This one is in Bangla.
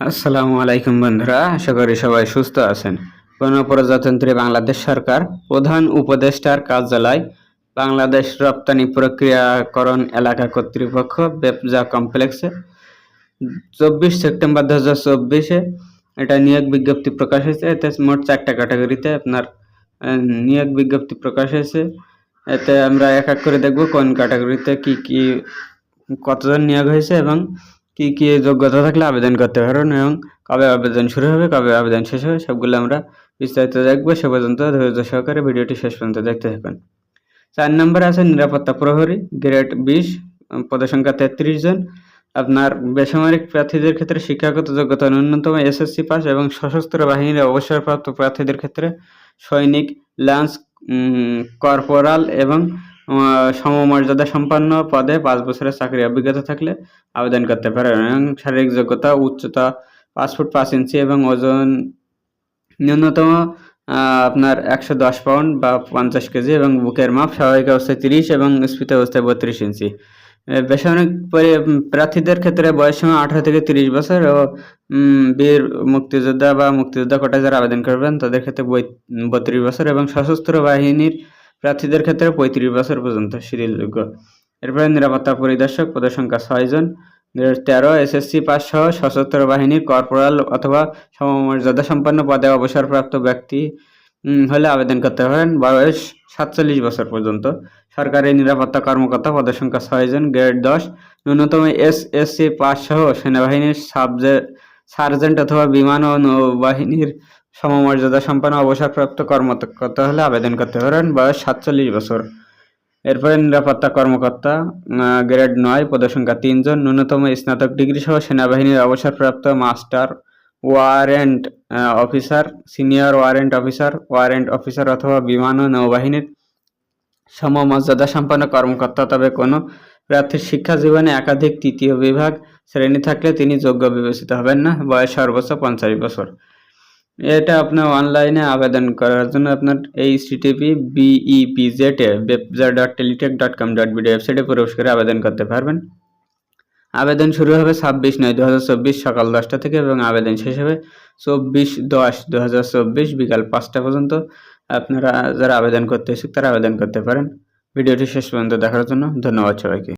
আসসালামু আলাইকুম বন্ধুরা, আশা করি সবাই সুস্থ আছেন। গণপ্রজাতন্ত্রী বাংলাদেশ সরকার, প্রধান উপদেষ্টার কার্যালয়, বাংলাদেশ রপ্তানি প্রক্রিয়াকরণ এলাকা কর্তৃপক্ষ, বেপজা কমপ্লেক্সে। চব্বিশ সেপ্টেম্বর দু হাজার চব্বিশে এটা নিয়োগ বিজ্ঞপ্তি প্রকাশ হয়েছে। এতে মোট চারটা ক্যাটাগরিতে আপনার নিয়োগ বিজ্ঞপ্তি প্রকাশ হয়েছে। এতে আমরা এক এক করে দেখব কোন ক্যাটাগরিতে কি কি, কতজন নিয়োগ হয়েছে এবং কি কি যোগ্যতা থাকলে আবেদন করতে পারবেন এবং কবে আবেদন শুরু হবে, কবে আবেদন শেষ হবে, সবগুলো আমরা বিস্তারিত দেখব। সে পর্যন্ত ধৈর্য সহকারে ভিডিওটি শেষ পর্যন্ত দেখতে থাকুন। চার নম্বরে আছে নিরাপত্তা প্রহরী, গ্রেড বিশ, পদসংখ্যা তেত্রিশ জন। আপনার বেসামরিক প্রার্থীদের ক্ষেত্রে শিক্ষাগত যোগ্যতা ন্যূনতম এসএসসি পাস এবং সশস্ত্র বাহিনীর অবসরপ্রাপ্ত প্রার্থীদের ক্ষেত্রে সৈনিক লান্স কর্পোরাল এবং সমমর্যাদা সম্পন্ন পদে পাঁচ বছরের চাকরি অভিজ্ঞতা থাকলে আবেদন করতে পারেন এবং শারীরিক যোগ্যতা, উচ্চতা পাঁচ ফুট পাঁচ ইঞ্চি এবং ওজন ন্যূনতম আপনার একশো দশ পাউন্ড বা পঞ্চাশ কেজি এবং বুকের মাপ স্বাভাবিক অবস্থায় তিরিশ এবং স্ফীত অবস্থায় বত্রিশ ইঞ্চি। বেসামরিক পরি- প্রার্থীদের ক্ষেত্রে বয়স সীমা আঠারো থেকে তিরিশ বছর ও বীর মুক্তিযোদ্ধা বা মুক্তিযোদ্ধা কোটায় যারা আবেদন করবেন তাদের ক্ষেত্রে বত্রিশ বছর এবং সশস্ত্র বাহিনীর প্রার্থীদের ক্ষেত্রে পঁয়ত্রিশ বছর পর্যন্ত শিথিলযোগ্য এরপরে নিরাপত্তা পরিদর্শক পদের সংখ্যা ছয়জন তেরো, এসএসসি পাস সহ সশস্ত্র বাহিনীর কর্পোরাল অথবা সমমর্যাদা সম্পন্ন পদে অবসরপ্রাপ্ত ব্যক্তি হলে আবেদন করতে পারেন। বয়স সাতচল্লিশ বছর পর্যন্ত। সরকারি নিরাপত্তা কর্মকর্তা পদের সংখ্যা ছয়জন গ্রেড দশ। ন্যূনতম এস এসসি পাস সহ সেনাবাহিনীর সাবজে সার্জেন্ট অথবা বিমান ও নৌবাহিনীর সমমর্যাদা সম্পন্ন অবসরপ্রাপ্ত কর্মকর্তা হলে আবেদন করতে পারেন। বয়স সাতচল্লিশ বছর। এরপরে নিরাপত্তা কর্মকর্তা গ্রেড নয়, পদসংখ্যা তিনজন, ন্যূনতম স্নাতক ডিগ্রি সহ সেনাবাহিনীর অবসরপ্রাপ্ত master warrant officer, senior warrant officer warrant officer অথবা বিমান ও নৌবাহিনীর সমমর্যাদা সম্পন্ন কর্মকর্তা। তবে কোনো প্রার্থীর শিক্ষা জীবনে একাধিক তৃতীয় বিভাগ শ্রেণি থাকলে তিনি যোগ্য বিবেচিত হবেন না। বয়স সর্বোচ্চ পঞ্চাশ বছর। এটা আপনার অনলাইনে আবেদন করার জন্য আপনার H CTP BEPZ A ওয়েবজা dot Teletalk dot com dot BD ওয়েবসাইটে প্রবেশ করে আবেদন করতে পারবেন। আবেদন শুরু হবে ছাব্বিশ নয় দু সকাল দশটা থেকে এবং আবেদন শেষ হবে চব্বিশ দশ দু হাজার বিকাল পাঁচটা পর্যন্ত। আপনারা যারা আবেদন করতে ইচ্ছুক তারা আবেদন করতে পারেন। ভিডিওটি শেষ পর্যন্ত দেখার জন্য ধন্যবাদ সবাইকে।